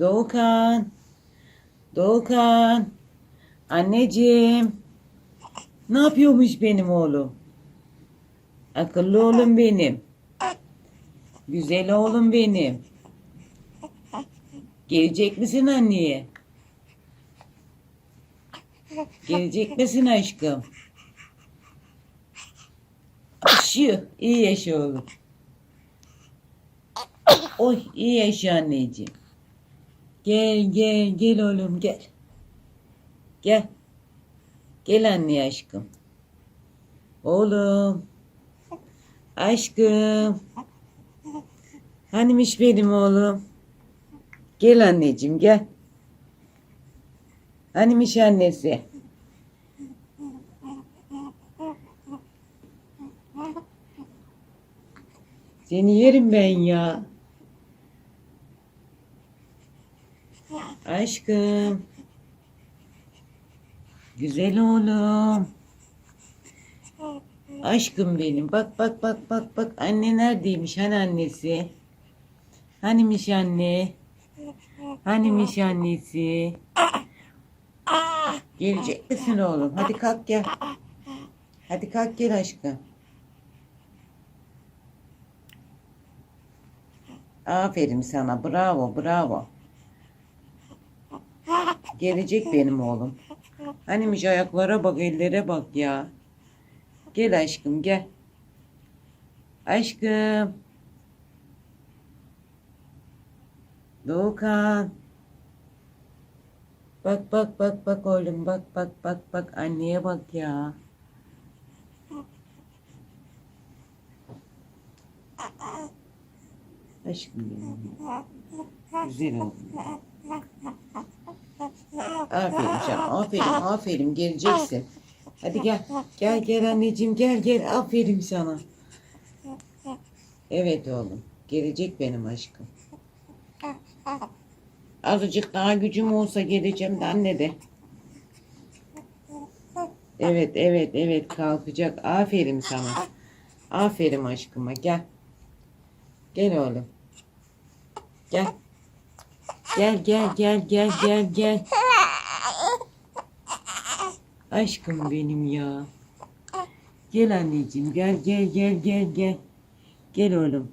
Doğukan. Doğukan. Anneciğim. Ne yapıyormuş benim oğlum? Akıllı oğlum benim. Güzel oğlum benim. Gelecek misin anneye? Gelecek misin aşkım? Aşıyor. İyi yaşa oğlum. Oy iyi yaşa anneciğim. Gel gel gel oğlum gel. Gel. Gel anne aşkım. Oğlum. Aşkım. Hanimiş benim oğlum. Gel anneciğim gel. Hanimiş annesi. Seni yerim ben ya. Aşkım. Güzel oğlum. Aşkım benim. Bak bak bak bak bak. Anne neredeymiş? Hani annesi? Hanimiş anne? Hanimiş annesi? Gelecek misin oğlum? Hadi kalk gel. Hadi kalk gel aşkım. Aferin sana. Bravo, bravo. Gelecek benim oğlum. Hanimiş ayaklara bak, ellere bak ya. Gel aşkım gel. Aşkım. Doğukan. Bak bak bak bak oğlum bak bak bak bak anneye bak ya. Aşkım benim. Güzel oğlum. Aferin canım. Aferin. Aferin. Geleceksin. Hadi gel. Gel gel anneciğim. Gel gel. Aferin sana. Evet oğlum. Gelecek benim aşkım. Azıcık daha gücüm olsa geleceğim de anne de. Evet evet evet kalkacak. Aferin sana. Aferin aşkıma. Gel. Gel oğlum. Gel. Gel gel gel gel gel gel. Aşkım benim ya. Gel anneciğim gel gel gel gel gel. Gel oğlum.